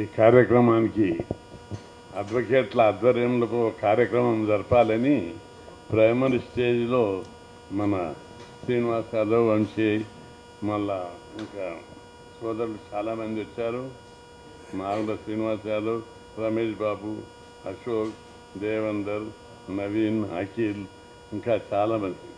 ఈ కార్యక్రమానికి అడ్వకేట్ల ఆధ్వర్యంలో కార్యక్రమం జరపాలని ప్రైమరీ స్టేజ్లో మన శ్రీనివాస్ యాదవ్ వంశీ మళ్ళా ఇంకా సోదరులు చాలామంది వచ్చారు. మాగుల శ్రీనివాస్ యాదవ్ రమేష్ బాబు అశోక్ దేవందర్ నవీన్ అఖిల్ ఇంకా చాలామంది.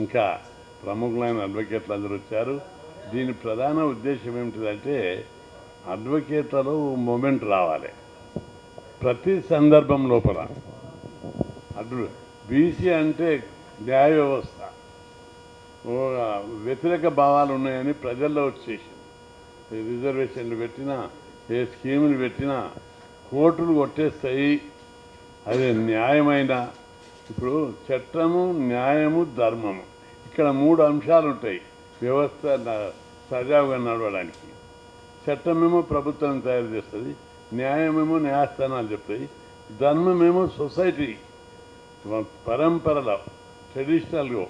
ఇంకా ప్రముఖులైన అడ్వకేట్లు అందరూ వచ్చారు. దీని ప్రధాన ఉద్దేశం ఏమిటిదంటే అడ్వకేట్లలో మూమెంట్ రావాలి. ప్రతి సందర్భం లోపల. అడ్వ బీసీ అంటే న్యాయ వ్యవస్థ. వ్యతిరేక భావాలు ఉన్నాయని ప్రజల్లో వచ్చేసింది. రిజర్వేషన్లు పెట్టినా ఏ స్కీములు పెట్టినా కోర్టులు కొట్టేస్తాయి. అది న్యాయమైన ఇప్పుడు చట్టము న్యాయము ధర్మము. ఇక్కడ మూడు అంశాలు ఉంటాయి వ్యవస్థ సజావుగా నడవడానికి. చట్టమేమో ప్రభుత్వం తయారు చేస్తుంది న్యాయమేమో న్యాయస్థానాలు చెప్తాయి ధర్మమేమో సొసైటీ. పరంపరలో ట్రెడిషనల్గా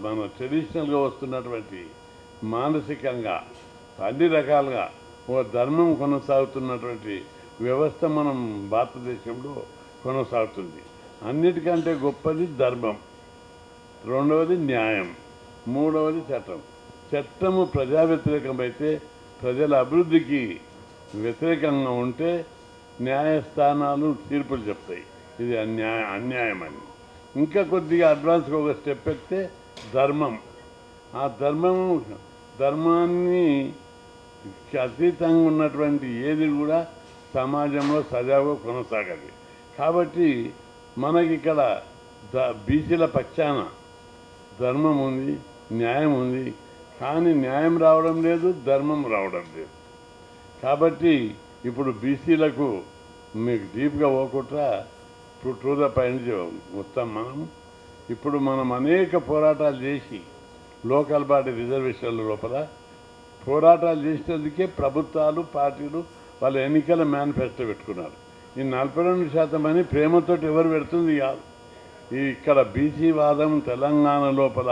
మన ట్రెడిషనల్గా వస్తున్నటువంటి మానసికంగా అన్ని రకాలుగా ఒక ధర్మం కొనసాగుతున్నటువంటి వ్యవస్థ మనం భారతదేశంలో కొనసాగుతుంది. అన్నిటికంటే గొప్పది ధర్మం. రెండవది న్యాయం. మూడవది చట్టం. చట్టము ప్రజా వ్యతిరేకమైతే ప్రజల అభివృద్ధికి వ్యతిరేకంగా ఉంటే న్యాయస్థానాలు తీర్పులు చెప్తాయి. ఇది అన్యాయ అన్యాయం అని ఇంకా కొద్దిగా అడ్వాన్స్గా ఒక స్టెప్ ఎక్కితే ధర్మం. ఆ ధర్మం ధర్మాన్ని అతీతంగా ఉన్నటువంటి ఏది కూడా సమాజంలో సజావుగా కొనసాగదు. కాబట్టి మనకి ఇక్కడ ద బీసీల పక్షాన ధర్మం ఉంది న్యాయం ఉంది కానీ న్యాయం రావడం లేదు ధర్మం రావడం లేదు. కాబట్టి ఇప్పుడు బీసీలకు మీకు డీప్గా పోకుండా ఇప్పుడు టు ద పాయింట్ మనం ఇప్పుడు మనం అనేక పోరాటాలు చేసి లోకల్ బాడీ రిజర్వేషన్ల లోపల పోరాటాలు చేసినందుకే ప్రభుత్వాలు పార్టీలు వాళ్ళ ఎన్నికల మేనిఫెస్టో పెట్టుకున్నారు. ఈ నలభై రెండు శాతం అని ప్రేమతోటి ఎవరు పెడుతుంది కాదు. ఈ ఇక్కడ బీసీ వాదం తెలంగాణ లోపల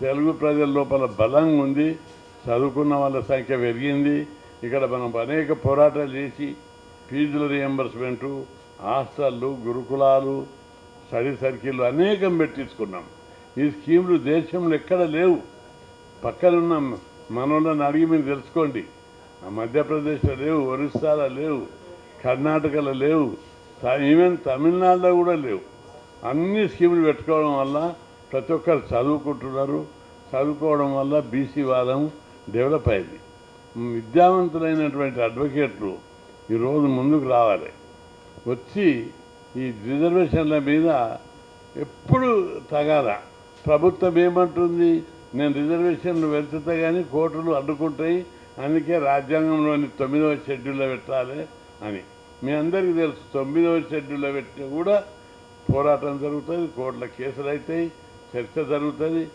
తెలుగు ప్రజల లోపల బలంగా ఉంది చదువుకున్న వాళ్ళ సంఖ్య పెరిగింది. ఇక్కడ మనం అనేక పోరాటాలు చేసి ఫీజుల రియంబర్స్మెంటు హాస్టళ్ళు గురుకులాలు స్టడీ సర్కిళ్ళు అనేకం పెట్టించుకున్నాం. ఈ స్కీములు దేశంలో ఎక్కడ లేవు. పక్కనున్న మనోళ్ళని అడిగి మీరు తెలుసుకోండి. ఆ మధ్యప్రదేశ్లో లేవు ఒరిస్సాలో లేవు కర్ణాటకలో లేవు ఈవెన్ తమిళనాడులో కూడా లేవు. అన్ని స్కీములు పెట్టుకోవడం వల్ల ప్రతి ఒక్కరు చదువుకుంటున్నారు. చదువుకోవడం వల్ల బీసీ వాదం డెవలప్ అయింది. విద్యావంతులైనటువంటి అడ్వకేట్లు ఈరోజు ముందుకు రావాలి. వచ్చి ఈ రిజర్వేషన్ల మీద ఎప్పుడు తగాద. ప్రభుత్వం ఏమంటుంది? నేను రిజర్వేషన్లు పెంచుతా కానీ కోర్టులు అడ్డుకుంటాయి. అందుకే రాజ్యాంగంలోని తొమ్మిదవ షెడ్యూల్లో పెట్టాలి అని. మీ అందరికీ తెలుసు తొమ్మిదవ షెడ్యూల్లో పెట్టినా కూడా పోరాటం జరుగుతుంది కోర్టుల కేసులు అవుతాయి. చర్చ జరుగుతుంది.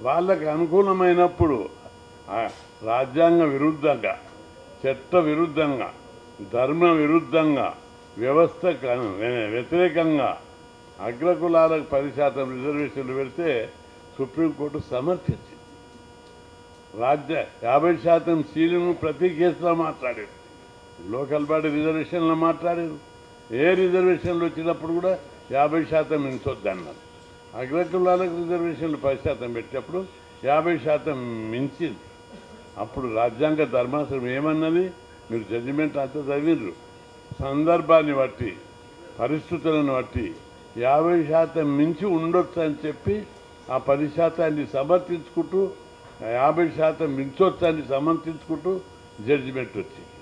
వాళ్ళకి అనుకూలమైనప్పుడు రాజ్యాంగ విరుద్ధంగా చట్ట విరుద్ధంగా ధర్మ విరుద్ధంగా వ్యవస్థ వ్యతిరేకంగా అగ్రకులాలకు పది శాతం రిజర్వేషన్లు పెడితే సుప్రీంకోర్టు సమర్థించింది. రాజ్య యాభై శాతం సీలింగ్ ప్రతి కేసులో మాట్లాడారు. లోకల్ బాడీ రిజర్వేషన్లో మాట్లాడారు. ఏ రిజర్వేషన్లు వచ్చినప్పుడు కూడా యాభై శాతం ఇంచొద్దన్నారు. అగ్రకులాలకు రిజర్వేషన్లు పది శాతం పెట్టేటప్పుడు యాభై శాతం మించింది. అప్పుడు రాజ్యాంగ ధర్మాసనం ఏమన్నది? మీరు జడ్జిమెంట్ అంతా చదివిండ్రు. సందర్భాన్ని బట్టి పరిస్థితులను బట్టి యాభై శాతం మించి ఉండొచ్చు అని చెప్పి ఆ పది శాతాన్ని సమర్థించుకుంటూ యాభై శాతం మించొచ్చని సమర్థించుకుంటూ జడ్జిమెంట్ వచ్చింది.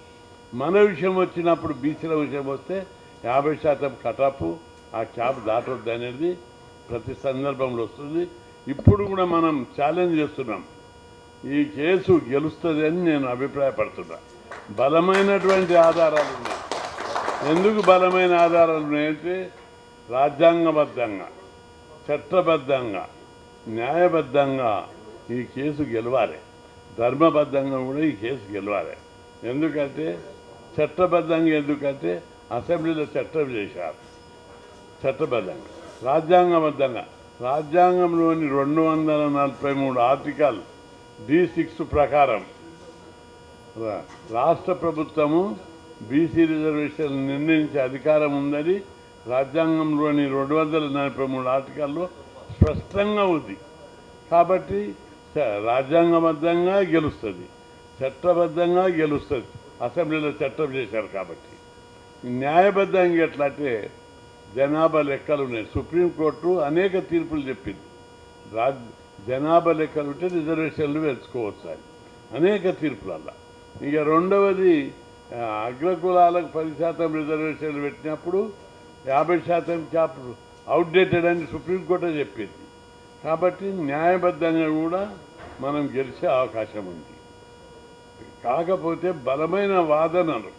మన విషయం వచ్చినప్పుడు బీసీల విషయం వస్తే యాభై శాతం కటాపు ఆ క్యాప్ దాటొద్దు అనేది ప్రతి సందర్భంలో వస్తుంది. ఇప్పుడు కూడా మనం ఛాలెంజ్ చేస్తున్నాం. ఈ కేసు గెలుస్తుంది అని నేను అభిప్రాయపడుతున్నా. బలమైనటువంటి ఆధారాలు ఉన్నాయి. ఎందుకు బలమైన ఆధారాలు ఉన్నాయంటే రాజ్యాంగబద్ధంగా చట్టబద్ధంగా న్యాయబద్ధంగా ఈ కేసు గెలవాలి. ధర్మబద్ధంగా కూడా ఈ కేసు గెలవాలి. ఎందుకంటే చట్టబద్ధంగా ఎందుకంటే అసెంబ్లీలో చట్టం చేశారు. చట్టబద్ధంగా. రాజ్యాంగబద్ధంగా. రాజ్యాంగంలోని రెండు వందల నలభై మూడు ఆర్టికల్ డి సిక్స్ ప్రకారం రాష్ట్ర ప్రభుత్వము బీసీ రిజర్వేషన్ నిర్ణయించే అధికారం ఉందని రాజ్యాంగంలోని రెండు వందల నలభై మూడు ఆర్టికల్లో స్పష్టంగా ఉంది. కాబట్టి రాజ్యాంగబద్ధంగా గెలుస్తుంది చట్టబద్ధంగా గెలుస్తుంది. అసెంబ్లీలో చట్టం చేశారు కాబట్టి. న్యాయబద్ధంగా ఎట్లా అంటే జనాభా లెక్కలు ఉన్నాయి. సుప్రీంకోర్టు అనేక తీర్పులు చెప్పింది. రాజ్ జనాభా లెక్కలు ఉంటే రిజర్వేషన్లు పెంచుకోవచ్చు అని అనేక తీర్పులల్లా. ఇక రెండవది అగ్రకులాలకు పది శాతం రిజర్వేషన్లు పెట్టినప్పుడు యాభై శాతం క్యాప్ అవుట్డేటెడ్ అని సుప్రీంకోర్టు చెప్పింది. కాబట్టి న్యాయబద్ధంగా కూడా మనం గెలిచే అవకాశం ఉంది. కాకపోతే బలమైన వాదనలు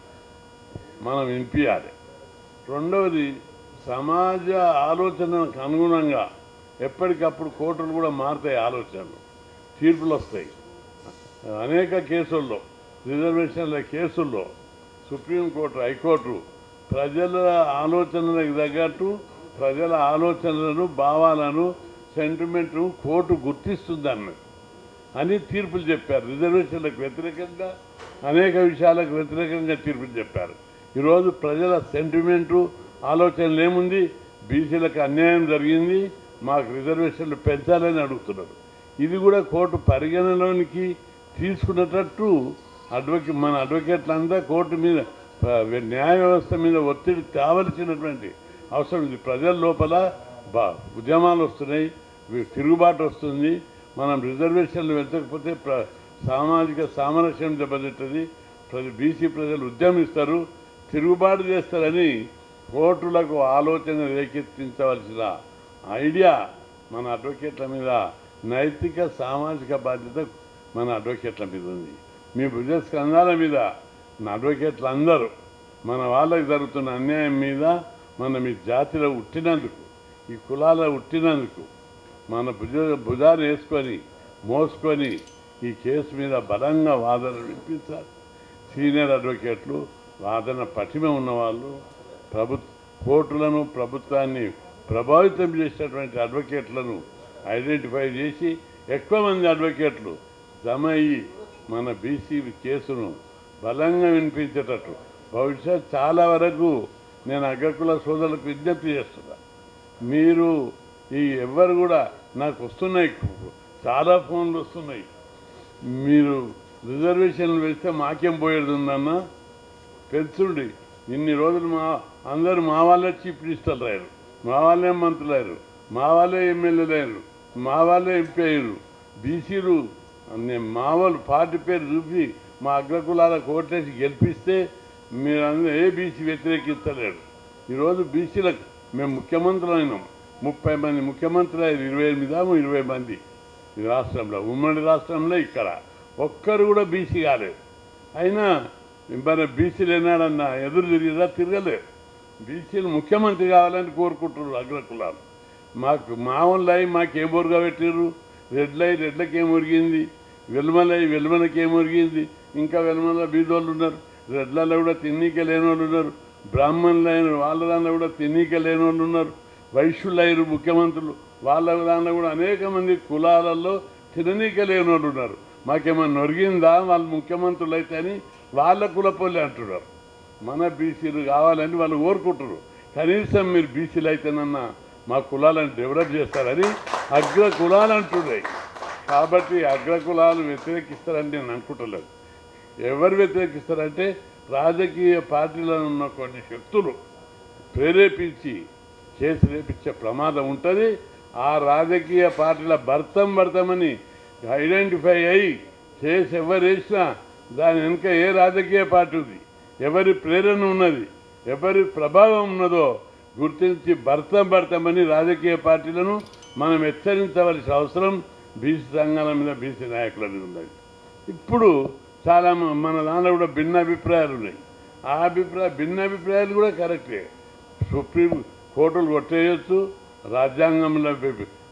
మనం వినిపించాలి రెండవది సమాజ ఆలోచనకు అనుగుణంగా ఎప్పటికప్పుడు కోర్టులు కూడా మారుతాయి ఆలోచనలు. తీర్పులు వస్తాయి. అనేక కేసుల్లో రిజర్వేషన్ల కేసుల్లో సుప్రీంకోర్టు హైకోర్టు ప్రజల ఆలోచనలకు తగ్గట్టు ప్రజల ఆలోచనలను భావాలను సెంటిమెంట్ను కోర్టు గుర్తిస్తుంది అన్నది అని తీర్పులు చెప్పారు. రిజర్వేషన్లకు వ్యతిరేకంగా అనేక విషయాలకు వ్యతిరేకంగా తీర్పులు చెప్పారు. ఈరోజు ప్రజల సెంటిమెంటు ఆలోచనలు ఏముంది? బీసీలకు అన్యాయం జరిగింది మాకు రిజర్వేషన్లు పెంచాలని అడుగుతున్నారు. ఇది కూడా కోర్టు పరిగణలోనికి తీసుకునేటట్టు అడ్వకే మన అడ్వకేట్లంతా కోర్టు మీద న్యాయ వ్యవస్థ మీద ఒత్తిడి తేవలసినటువంటి అవసరం ఉంది. ప్రజల లోపల బా ఉద్యమాలు వస్తున్నాయి తిరుగుబాటు వస్తుంది. మనం రిజర్వేషన్లు వెళ్ళకపోతే ప్ర సామాజిక సామరస్యం దెబ్బతింటుంది. ప్రజ బీసీ ప్రజలు ఉద్యమిస్తారు తిరుగుబాటు చేస్తారని కోర్టులకు ఆలోచన రేకెత్తించవలసిన ఐడియా మన అడ్వకేట్ల మీద నైతిక సామాజిక బాధ్యత మన అడ్వకేట్ల మీద ఉంది. మీ భుజ స్కంధాల మీద మన అడ్వకేట్లు అందరూ మన వాళ్ళకి జరుగుతున్న అన్యాయం మీద మన మీ జాతిలో ఉట్టినందుకు ఈ కులాల ఉట్టినందుకు మన భుజ భుజాలు వేసుకొని మోసుకొని ఈ కేసు మీద బలంగా వాదన వినిపించాలి. సీనియర్ అడ్వకేట్లు వాదన పటిమ ఉన్నవాళ్ళు ప్రభు కోర్టులను ప్రభుత్వాన్ని ప్రభావితం చేసినటువంటి అడ్వకేట్లను ఐడెంటిఫై చేసి ఎక్కువ మంది అడ్వకేట్లు జమ అయ్యి మన బీసీ కేసును బలంగా వినిపించేటట్టు. భవిష్యత్ చాలా వరకు నేను అగ్రకుల సోదరులకు విజ్ఞప్తి చేస్తున్నా. మీరు ఈ ఎవ్వరు కూడా నాకు వస్తున్నాయి చాలా ఫోన్లు వస్తున్నాయి. మీరు రిజర్వేషన్లు వేస్తే మాకేం పోయేది ఉందన్న? పెంచుండి ఇన్ని రోజులు మా అందరూ మా వాళ్ళే చీఫ్ మినిస్టర్లు అయ్యారు. మా వాళ్ళే మంత్రులు అయ్యారు. మా వాళ్ళే ఎమ్మెల్యేలు అయ్యారు. మా వాళ్ళే ఎంపీ అయ్యారు. బీసీలు నేను మా వాళ్ళు పార్టీ పేరు చూపి మా అగ్రకులాలకు ఓటేసి గెలిపిస్తే మీరందరూ ఏ బీసీ వ్యతిరేకించలేరు ఈరోజు బీసీలకు మేము ముఖ్యమంత్రులు అయినాం ముప్పై మంది ముఖ్యమంత్రులు అయ్యారు. ఇరవై ఎనిమిదాము ఇరవై మంది. ఈ రాష్ట్రంలో ఉమ్మడి రాష్ట్రంలో ఇక్కడ ఒక్కరు కూడా బీసీ కాలేదు. అయినా మన బీసీలు ఏనాడన్నా ఎదురు తిరిగిరా తిరగలేదు. బీసీలు ముఖ్యమంత్రి కావాలని కోరుకుంటున్నారు అగ్రకులాలు మాకు మామూలు మాకేం బొరుగా పెట్టారు రెడ్లై రెడ్లకేం ఒరిగింది? వెలుమలై వెల్మలకేం ఒరిగింది? ఇంకా వెలుమల బీదోళ్ళు ఉన్నారు. రెడ్లలో కూడా తిన్నీక లేని వాళ్ళు ఉన్నారు. బ్రాహ్మణులు అయిన వాళ్ళ దాంట్లో కూడా తిన్నీక లేని వాళ్ళు ఉన్నారు. వైశ్యులు ముఖ్యమంత్రులు. వాళ్ళ దాంట్లో కూడా అనేక మంది కులాలలో తిననీక లేని వాళ్ళు ఉన్నారు. మాకేమన్నా నొరిగిందా వాళ్ళు ముఖ్యమంత్రులు అయితే అని వాళ్ళ కులపోలే అంటున్నారు. మన బీసీలు కావాలని వాళ్ళు కోరుకుంటున్నారు కనీసం మీరు బీసీలు అయితేనన్నా మా కులాలను డెవలప్ చేస్తారని అగ్ర కులాలు అంటున్నాయి. కాబట్టి అగ్ర కులాలు వ్యతిరేకిస్తారని నేను అనుకుంటలేదు. ఎవరు వ్యతిరేకిస్తారంటే రాజకీయ పార్టీలో ఉన్న కొన్ని శక్తులు ప్రేరేపించి చేసి రేపించే ప్రమాదం ఉంటుంది. ఆ రాజకీయ పార్టీల భర్తం భర్తమని ఐడెంటిఫై అయ్యి చేసి ఎవరు వేసినా దాని వెనుక ఏ రాజకీయ పార్టీ ఉంది ఎవరి ప్రేరణ ఉన్నది? ఎవరి ప్రభావం ఉన్నదో గుర్తించి భర్తం భర్తమని రాజకీయ పార్టీలను మనం హెచ్చరించవలసిన అవసరం బీసీ సంఘాల మీద బీసీ నాయకుల మీద ఉన్నది. ఇప్పుడు చాలా మన దాంట్లో కూడా భిన్న అభిప్రాయాలు ఉన్నాయి. ఆ అభిప్రాయ భిన్న అభిప్రాయాలు కూడా కరెక్టే. సుప్రీం కోర్టులు కొట్టేయచ్చు రాజ్యాంగంలో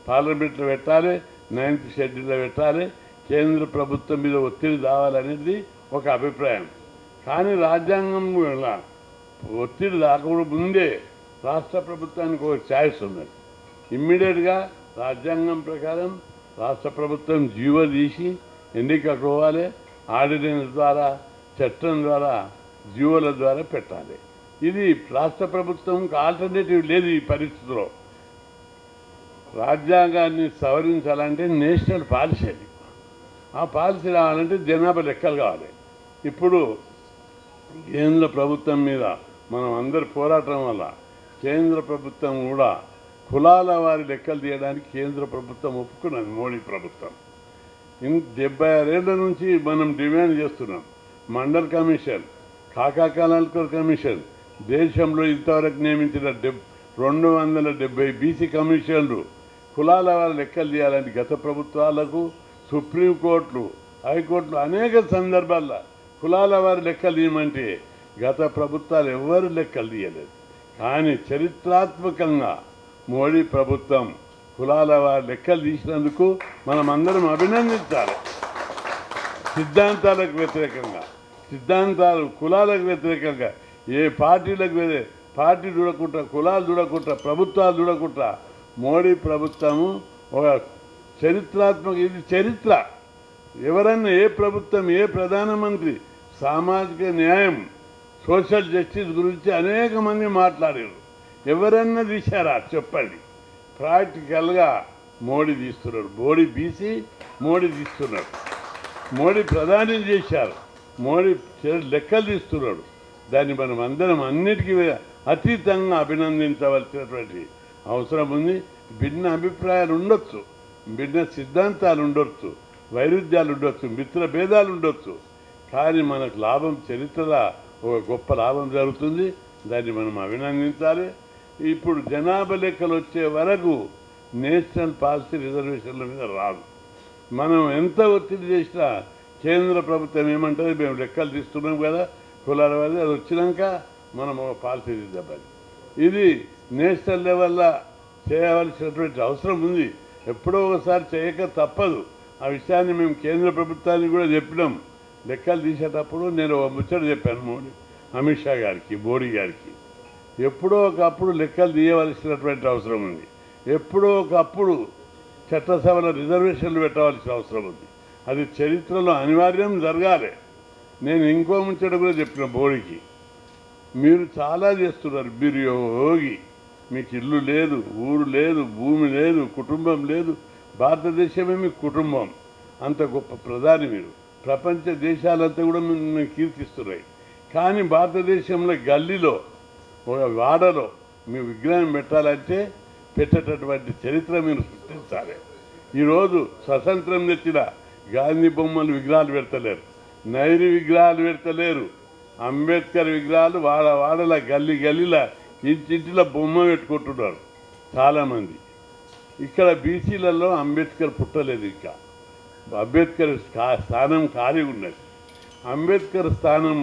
పార్లమెంట్లో పెట్టాలి నైన్త్ షెడ్యూల్లో పెట్టాలి కేంద్ర ప్రభుత్వం మీద ఒత్తిడి రావాలనేది ఒక అభిప్రాయం. కానీ రాజ్యాంగం వల్ల ఒత్తిడి రాకుండా ముందే రాష్ట్ర ప్రభుత్వానికి ఒక ఛాయిస్ ఉన్నది. ఇమ్మీడియట్గా రాజ్యాంగం ప్రకారం రాష్ట్ర ప్రభుత్వం జీవో తీసి ఎన్నికకోవాలి ఆర్డినెన్స్ ద్వారా చట్టం ద్వారా జీవోల ద్వారా పెట్టాలి. ఇది రాష్ట్ర ప్రభుత్వంకి ఆల్టర్నేటివ్ లేదు ఈ పరిస్థితిలో. రాజ్యాంగాన్ని సవరించాలంటే నేషనల్ పాలసీ అది. ఆ పాలసీ రావాలంటే జనాభా లెక్కలు కావాలి. ఇప్పుడు కేంద్ర ప్రభుత్వం మీద మనం అందరి పోరాటం వల్ల కేంద్ర ప్రభుత్వం కూడా కులాల వారి లెక్కలు తీయడానికి కేంద్ర ప్రభుత్వం ఒప్పుకున్నది మోడీ ప్రభుత్వం. ఇన్ డెబ్బై ఆరేళ్ళ నుంచి మనం డిమాండ్ చేస్తున్నాం. మండల్ కమిషన్ కాకాకాలకర్ కమిషన్ దేశంలో ఇంతవరకు నియమించిన డెబ్ రెండు వందల డెబ్బై బీసీ కమిషన్లు కులాల వారి లెక్కలు తీయాలని గత ప్రభుత్వాలకు సుప్రీంకోర్టులు హైకోర్టులు అనేక సందర్భాల్లో కులాల వారి లెక్కలు తీయమంటే గత ప్రభుత్వాలు ఎవరు లెక్కలు తీయలేదు. కానీ చరిత్రాత్మకంగా మోడీ ప్రభుత్వం కులాల వారి లెక్కలు తీసినందుకు మనం అందరం అభినందించాలి. సిద్ధాంతాలకు వ్యతిరేకంగా సిద్ధాంతాలు కులాలకు వ్యతిరేకంగా ఏ పార్టీలకు పార్టీ చూడకుండా కులాలు చూడకుండా ప్రభుత్వాలు చూడకుండా మోడీ ప్రభుత్వము ఒక చరిత్రాత్మక ఇది చరిత్ర. ఎవరన్నా ఏ ప్రభుత్వం ఏ ప్రధానమంత్రి సామాజిక న్యాయం సోషల్ జస్టిస్ గురించి అనేక మంది మాట్లాడారు. ఎవరన్నా తీశారా? చెప్పండి. ప్రాక్టికల్గా మోడీ తీస్తున్నారు. మోడీ బీసీ మోడీ తీస్తున్నారు. మోడీ ప్రధాని చేశారు. మోడీ లెక్కలు తీస్తున్నాడు. దాన్ని మనం అందరం అన్నిటికీ అతీతంగా అభినందించవలసినటువంటి అవసరం ఉంది. భిన్న అభిప్రాయాలు ఉండొచ్చు. భిన్న సిద్ధాంతాలు ఉండొచ్చు వైరుధ్యాలు ఉండొచ్చు మిత్ర భేదాలు ఉండొచ్చు కానీ మనకు లాభం చరిత్రలో ఒక గొప్ప లాభం జరుగుతుంది. దాన్ని మనం అభినందించాలి. ఇప్పుడు జనాభా లెక్కలు వచ్చే వరకు నేషనల్ పాలసీ రిజర్వేషన్ల మీద రాదు. మనం ఎంత ఒత్తిడి చేసినా కేంద్ర ప్రభుత్వం ఏమంటుంది? మేము లెక్కలు తీస్తున్నాం కదా కులాల వారి అది వచ్చినాక మనం ఒక పాలసీ తీద్దామని ఇది నేషనల్ లెవెల్లో చేయవలసినటువంటి అవసరం ఉంది. ఎప్పుడో ఒకసారి చేయక తప్పదు. ఆ విషయాన్ని మేము కేంద్ర ప్రభుత్వానికి కూడా చెప్పినాం. లెక్కలు తీసేటప్పుడు నేను ఒక ముచ్చట చెప్పాను మోడీ అమిత్ షా గారికి మోడీ గారికి. ఎప్పుడో ఒకప్పుడు లెక్కలు తీయవలసినటువంటి అవసరం ఉంది. ఎప్పుడో ఒకప్పుడు చట్టసభలో రిజర్వేషన్లు పెట్టవలసిన అవసరం ఉంది. అది చరిత్రలో అనివార్యం జరగాలి. నేను ఇంకో ముచ్చట కూడా చెప్పిన బోడికి మీరు చాలా చేస్తున్నారు మీరు యోగి మీకు ఇల్లు లేదు ఊరు లేదు భూమి లేదు కుటుంబం లేదు. భారతదేశమే మీ కుటుంబం? అంత గొప్ప ప్రధాని మీరు ప్రపంచ దేశాలంతా కూడా మిమ్మల్ని కీర్తిస్తున్నాయి. కానీ భారతదేశంలో గల్లీలో ఒక వాడలో మీ విగ్రహం పెట్టాలంటే పెట్టేటటువంటి చరిత్ర మీరు సృష్టించాలి. ఈరోజు స్వతంత్రం తెచ్చిన గాంధీ బొమ్మలు విగ్రహాలు పెడతలేరు. నైరు విగ్రహాలు పెడతలేరు. అంబేద్కర్ విగ్రహాలు వాడ వాడల గల్లీ గల్లీల ఇంటింటిలో బొమ్మ పెట్టుకుంటున్నారు చాలామంది. ఇక్కడ బీసీలలో అంబేద్కర్ పుట్టలేదు ఇంకా. అంబేద్కర్ స్థానం ఖాళీ ఉన్నది. అంబేద్కర్ స్థానం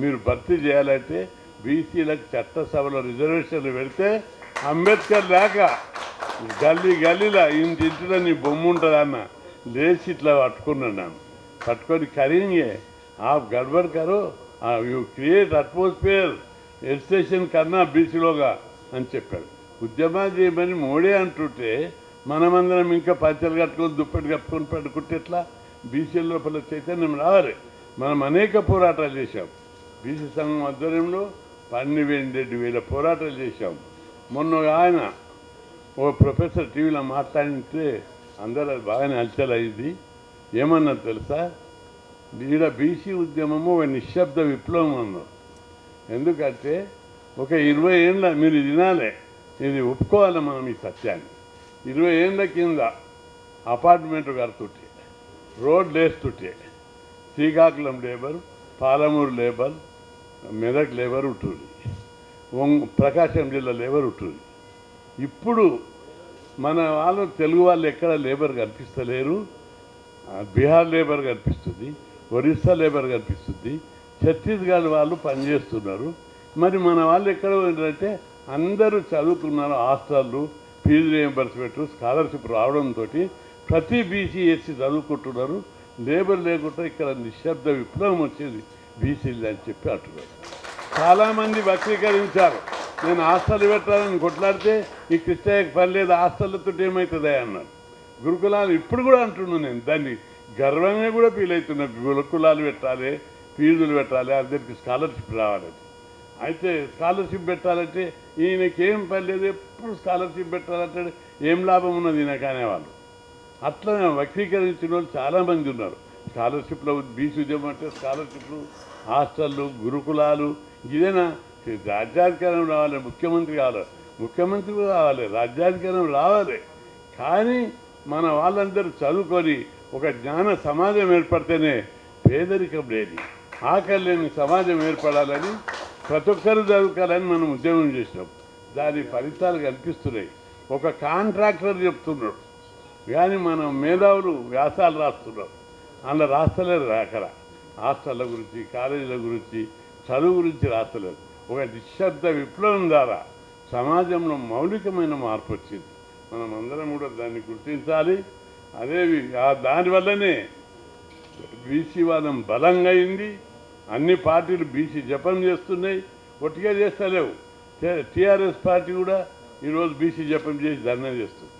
మీరు భర్తీ చేయాలంటే బీసీలకు చట్టసభలో రిజర్వేషన్లు పెడితే అంబేద్కర్ లేక గల్లీ గల్లీలా ఇంటింటిలో నీ బొమ్మ ఉంటుంది అన్న లేచి ఇట్లా పట్టుకున్నాను పట్టుకొని కరీంగే ఆ గడబడ్ కరో యూ క్రియేట్ అట్మాస్ఫియర్. ఎడ్యుకేషన్ కన్నా బీచ్లోగా అని చెప్పాడు. ఉద్యమాలు చేయమని మోడీ అంటుంటే మనమందరం ఇంకా పంచలు కట్టుకొని దుప్పటి కట్టుకొని పడుకుంటే ఎట్లా? బీసీ లోపల చైతన్యం రావాలి. మనం అనేక పోరాటాలు చేశాం. బీసీ సంఘం ఆధ్వర్యంలో పన్నెండు రెండు వేల పోరాటాలు చేశాం. మొన్న ఒక ఆయన ఓ ప్రొఫెసర్ టీవీలో మాట్లాడితే అందరూ అది బాగానే హల్చల్ ఏమన్నా తెలుసా? ఈడ బీసీ ఉద్యమము ఒక నిశ్శబ్ద విప్లవం అన్నారు. ఎందుకంటే ఒక ఇరవై ఏళ్ళ మీరు తినాలే ఇది ఒప్పుకోవాలి మనం ఈ సత్యాన్ని. ఇరవై ఏళ్ళ కింద అపార్ట్మెంట్ కడుతుంటే road లేస్తుంటే Srikakulam labour Palamuru labour Medak labour ఉంటుంది ప్రకాశం జిల్లా లేబర్ ఉంటుంది ఇప్పుడు మన వాళ్ళు తెలుగు వాళ్ళు ఎక్కడ లేబర్ కనిపిస్తలేరు. బీహార్ లేబర్ కనిపిస్తుంది ఒరిస్సా లేబర్ కనిపిస్తుంది ఛత్తీస్గఢ్ వాళ్ళు పనిచేస్తున్నారు. మరి మన వాళ్ళు ఎక్కడ ఏంటంటే అందరూ చదువుకున్నారు హాస్టళ్ళు ఫీజు రియంబర్స్మెంట్ స్కాలర్షిప్ రావడంతో ప్రతి బీసీ ఎస్సీ చదువుకుంటున్నారు. లేబర్ లేకుండా ఇక్కడ నిశ్శబ్ద విప్లవం వచ్చేది బీసీలు అని చెప్పి అంటున్నారు. చాలామంది వక్రీకరించారు. నేను హాస్టల్ పెట్టాలని కొట్లాడితే ఈ కృష్ణయ్యకి పని లేదు ఏమవుతుందా అన్నారు గురుకులాలు ఇప్పుడు కూడా అంటున్నాను నేను దాన్ని గర్వంగా కూడా ఫీల్ అవుతున్నా. గురుకులాలు పెట్టాలి ఫీజులు పెట్టాలి అందరికి స్కాలర్షిప్ రావాలి. అయితే స్కాలర్షిప్ పెట్టాలంటే ఈయనకేం పని లేదు ఎప్పుడు స్కాలర్షిప్ పెట్టాలంటే ఏం లాభం ఉన్నది ఈయనకు అనేవాళ్ళు. అట్లా వ్యక్తీకరించిన వాళ్ళు చాలామంది ఉన్నారు. స్కాలర్షిప్లో బీసీ ఉద్యమం అంటే స్కాలర్షిప్లు హాస్టళ్ళు గురుకులాలు ఇదేనా? రాజ్యాధికారం రావాలి ముఖ్యమంత్రి కావాలి. ముఖ్యమంత్రి కూడా కావాలి రాజ్యాధికారం రావాలి. కానీ మన వాళ్ళందరూ చదువుకొని ఒక జ్ఞాన సమాజం ఏర్పడితేనే పేదరికం లేని ఆకలి లేని సమాజం ఏర్పడాలని ప్రతి ఒక్కరు చదువుకోవాలని మనం ఉద్యమం చేసినాం. దాని ఫలితాలు కనిపిస్తున్నాయి. ఒక కాంట్రాక్టర్ చెప్తున్నాడు. కానీ మనం మేధావులు వ్యాసాలు రాస్తున్నాం అందులో రాస్తలేరు అక్కడ. హాస్టళ్ళ గురించి కాలేజీల గురించి చదువు గురించి రాస్తలేదు. ఒక నిశ్శబ్ద విప్లవం ద్వారా సమాజంలో మౌలికమైన మార్పు వచ్చింది. మనం అందరం కూడా దాన్ని గుర్తించాలి. అదే వి- దానివల్లనే బీసీవాదం బలంగా అయింది. అన్ని పార్టీలు బీసీ జపం చేస్తున్నాయి ఒట్టిగా చేస్తలేవు. టీఆర్ఎస్ పార్టీ కూడా ఈరోజు బీసీ జపం చేసి ధర్నా చేస్తుంది.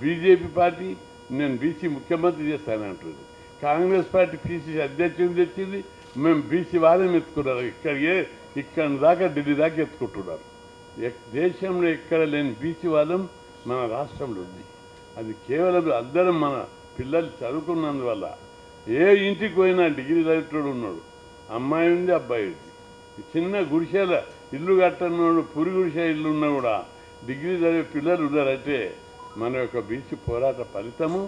బీజేపీ పార్టీ నేను బీసీ ముఖ్యమంత్రి చేస్తానంటుంది కాంగ్రెస్ పార్టీ పీసీసీ అధ్యక్షుని తెచ్చింది మేము బీసీ వాదం ఎత్తుకున్నారు ఇక్కడికే ఇక్కడ దాకా ఢిల్లీ దాకా ఎత్తుకుంటున్నారు. ఎక్- దేశంలో ఎక్కడ లేని బీసీ వాదం మన రాష్ట్రంలో ఉంది. అది కేవలం అందరం మన పిల్లలు చదువుకున్నందువల్ల. ఏ ఇంటికి పోయినా డిగ్రీ చదివేటోడు ఉన్నాడు. అమ్మాయి ఉంది అబ్బాయి ఉంది. చిన్న గుడిసెల ఇల్లు కట్టనోడు పురి గుడిసె ఇల్లు ఉన్నా కూడా డిగ్రీ చదివే పిల్లలు ఉన్నారంటే మన యొక్క బీసీ పోరాట ఫలితము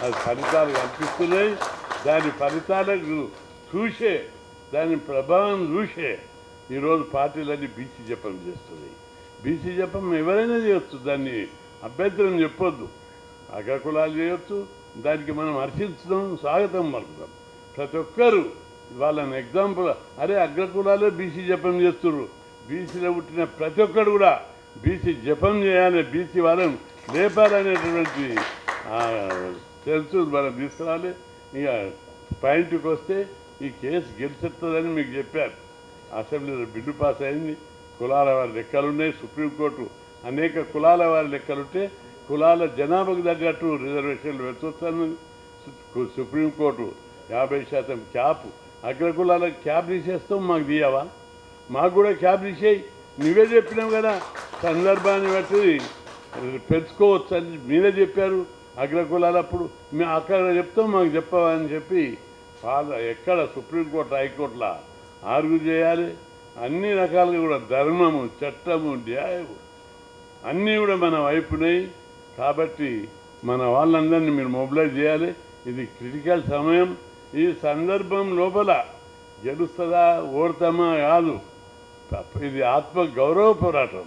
అది ఫలితాలు కనిపిస్తున్నాయి. దాని ఫలితాలకు చూసే దాని ప్రభావం చూసే ఈరోజు పార్టీలన్నీ బీసీ జపం చేస్తున్నాయి. బీసీ జపం ఎవరైనా చేయొచ్చు దాన్ని అభ్యంతరం చెప్పొద్దు. అగ్రకులాలు చేయొచ్చు దానికి మనం హర్షించడం స్వాగతం పలుకుతాం. ప్రతి ఒక్కరు వాళ్ళని ఎగ్జాంపుల్ అరే అగ్రకులాలే బీసీ జపం చేస్తున్నారు బీసీలో పుట్టిన ప్రతి ఒక్కరు కూడా బీసీ జపం చేయాలి బీసీ వాళ్ళని లేపాలనేటువంటి తెలుసు మనం తీసుకురాలి ఇక పాయింట్కి వస్తే ఈ కేసు గెలిచెత్తదని మీకు చెప్పారు. అసెంబ్లీలో బిల్లు పాస్ అయింది. కులాల వారి లెక్కలు ఉన్నాయి సుప్రీంకోర్టు అనేక కులాల వారి లెక్కలుంటే కులాల జనాభాకు తగ్గట్టు రిజర్వేషన్లు పెంచొచ్చన్నది సుప్రీంకోర్టు యాభై శాతం క్యాప్ అగ్రకులాలకు క్యాబ్ తీసేస్తాం మాకు తీయవా? మాకు కూడా క్యాబ్ తీసేయి. నువ్వే చెప్పినావు కదా సందర్భాన్ని బట్టి పెంచుకోవచ్చు అని మీరే చెప్పారు. అగ్రకులాలు అప్పుడు మేము అక్కడ చెప్తాం మాకు చెప్పవా అని చెప్పి వాళ్ళ ఎక్కడ సుప్రీంకోర్టు హైకోర్టులో ఆర్గ్యూ చేయాలి. అన్ని రకాలుగా కూడా ధర్మము చట్టము న్యాయము అన్నీ కూడా మన వైపునై. కాబట్టి మన వాళ్ళందరినీ మీరు మొబిలైజ్ చేయాలి. ఇది క్రిటికల్ సమయం. ఈ సందర్భం లోపల గెలుస్తుందా ఓడతామా కాదు. తప్ప- ఇది ఆత్మ గౌరవ పోరాటం.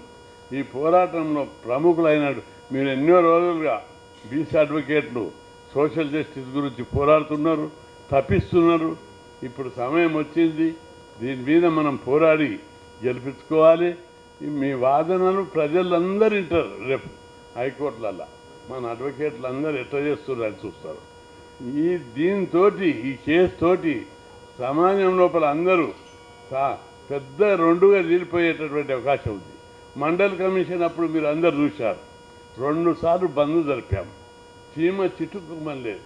ఈ పోరాటంలో ప్రముఖులైన మీరు ఎన్నో రోజులుగా బీసీ అడ్వకేట్లు సోషల్ జస్టిస్ గురించి పోరాడుతున్నారు తప్పిస్తున్నారు. ఇప్పుడు సమయం వచ్చింది. దీని మీద మనం పోరాడి గెలిపించుకోవాలి. మీ వాదనలు ప్రజలందరూ వింటారు రేపు హైకోర్టులల్లో. మన అడ్వకేట్లు అందరూ ఎట్లా చేస్తున్నారు అని చూస్తారు. ఈ దీంతో ఈ చేస్తోటి సమాజం లోపల అందరూ పెద్ద రెండుగా నిలిపోయేటటువంటి అవకాశం ఉంది. మండల్ కమిషన్ అప్పుడు మీరు అందరు చూశారు. రెండు సార్లు బంద్ జరిపాము. చీమ చిట్టుకుమని లేదు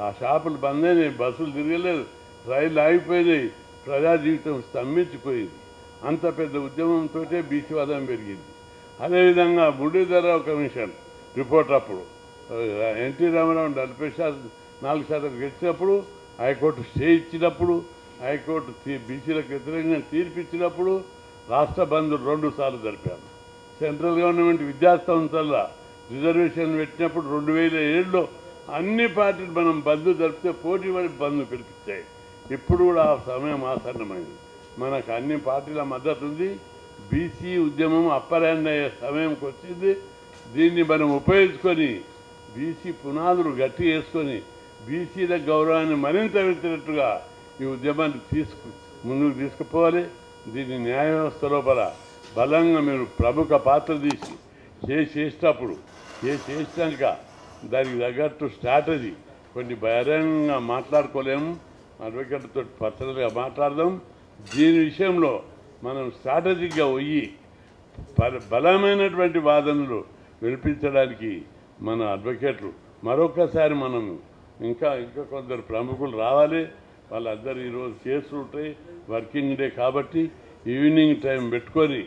ఆ షాపులు బంద్ అయినాయి బస్సులు తిరగలేదు రైళ్ళు ఆగిపోయినాయి ప్రజా జీవితం స్తంభించిపోయింది. అంత పెద్ద ఉద్యమంతో బీసీవాదం పెరిగింది. అదేవిధంగా మురళీధరరావు కమిషన్ రిపోర్ట్ అప్పుడు ఎన్టీ రామారావు నలభై శాతం నాలుగు శాతం గెలిచినప్పుడు హైకోర్టు స్టే ఇచ్చినప్పుడు హైకోర్టు బీసీలకు వ్యతిరేకంగా తీర్పు ఇచ్చినప్పుడు రాష్ట్ర బంద్ రెండు సార్లు జరిపాను సెంట్రల్ గవర్నమెంట్ విద్యా సంస్థల రిజర్వేషన్ పెట్టినప్పుడు రెండు వేల ఏడులో అన్ని పార్టీలు మనం బంద్ జరిపితే పోటీ పడి బంద్ పిలిపించాయి. ఇప్పుడు కూడా ఆ సమయం ఆసన్నమైంది. మనకు అన్ని పార్టీల మద్దతు ఉంది. బీసీ ఉద్యమం అప్పరాండ్ అయ్యే సమయంకి వచ్చింది. దీన్ని మనం ఉపయోగించుకొని బీసీ పునాదులు గట్టి చేసుకొని బీసీల గౌరవాన్ని మరింత పెంచినట్టుగా ఈ ఉద్యమాన్ని తీసుకు ముందుకు తీసుకుపోవాలి. దీన్ని న్యాయ వ్యవస్థ లోపల బలంగా మీరు ప్రముఖ పాత్ర తీసి చేసి చేసేటప్పుడు చేసి చేసినాక దానికి తగ్గట్టు స్ట్రాటజీ కొన్ని బహిరంగంగా మాట్లాడుకోలేము. అడ్వకేట్తో పర్సనల్గా మాట్లాడదాం. దీని విషయంలో మనం స్ట్రాటజిక్గా పోయి బల- బలమైనటువంటి వాదనలు వినిపించడానికి మన అడ్వకేట్లు మరొకసారి మనం ఇంకా ఇంకా కొందరు ప్రముఖులు రావాలి. వాళ్ళందరూ ఈరోజు చేస్తుంటే ఉంటాయి వర్కింగ్ డే కాబట్టి ఈవినింగ్ టైం పెట్టుకొని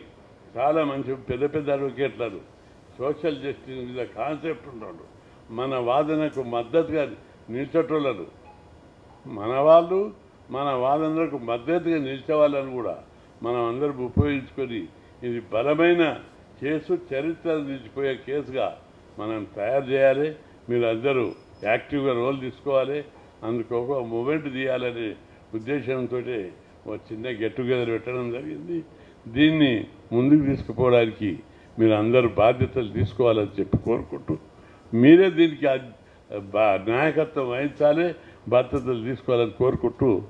చాలా మంచి పెద్ద పెద్ద అడ్వకేట్లను సోషల్ జస్టిస్ మీద కాన్సెప్ట్ ఉన్నాడు మన వాదనకు మద్దతుగా నిలిచేటోళ్ళను మన వాళ్ళు మన వాదనలకు మద్దతుగా నిలిచే వాళ్ళని కూడా మనం అందరం ఉపయోగించుకొని ఇది బలమైన కేసు చరిత్ర నిలిచిపోయే కేసుగా మనం తయారు చేయాలి. మీరు అందరూ యాక్టివ్గా రోల్ తీసుకోవాలి. అందుకు ఒక మూమెంట్ తీయాలనే ఉద్దేశంతో ఒక చిన్న గెట్ టుగెదర్ పెట్టడం జరిగింది. దీన్ని ముందుకు తీసుకుపోవడానికి మీరు అందరూ బాధ్యతలు తీసుకోవాలని చెప్పి కోరుకుంటూ మీరే దీనికి బా- నాయకత్వం వహించాలి బాధ్యతలు తీసుకోవాలని కోరుకుంటూ